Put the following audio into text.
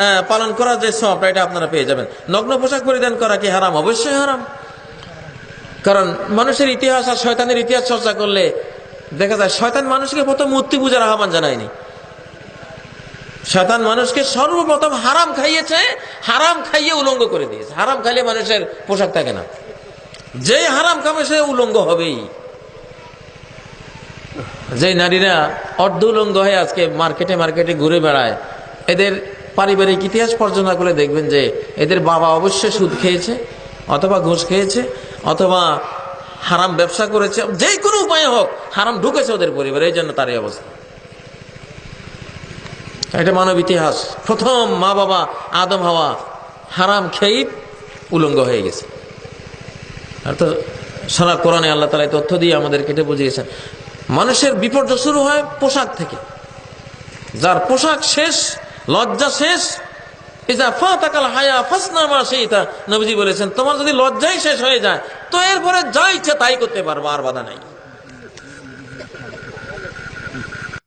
আহ, পালন করা যে সব এটা আপনারা পেয়ে যাবেন। নগ্ন পোশাক পরিধান করা কি হারাম? অবশ্যই হারাম। কারণ মানুষের ইতিহাস আর শয়তানের ইতিহাস চর্চা করলে দেখা যায় শয়তান মানুষকে প্রথম মূর্তি পূজার আহ্বান জানায়নি। শয়তান মানুষকে সর্বপ্রথম হারাম খাইয়েছে হারাম খাইয়ে উলঙ্গ করে দিয়েছে। হারাম খাইলে মানুষের পোশাক থাকে না। যে হারাম খাবে সে উলঙ্গ হবেই। যে নারীরা অর্ধ উলঙ্গ হয়ে আজকে মার্কেটে মার্কেটে ঘুরে বেড়ায় এদের পারিবারিক ইতিহাস পর্যন্ত করে দেখবেন যে এদের বাবা অবশ্যই সুদ খেয়েছে, অথবা ঘুষ খেয়েছে, অথবা হারাম ব্যবসা করেছে, যে কোনো উপায়ে হোক, হারাম ঢুকেছে ওদের পরিবারে, এই জন্য তারই অবস্থা। এটা মানব ইতিহাস। প্রথম মা বাবা আদম হাওয়া হারাম খেয়েই উলঙ্গ হয়ে গেছে। আর তো সারা কোরআনে আল্লাহ তালা তথ্য দিয়ে আমাদের কেটে বুঝিয়েছেন। মানুষের বিপর্যয় শুরু হয় পোশাক থেকে। যার পোশাক শেষ লজ্জা শেষ? নবীজি বলেছেন, তোমার যদি লজ্জাই শেষ হয়ে যায়, তো এরপরে যা ইচ্ছা তাই করতে পারব, আর বাধা নাই।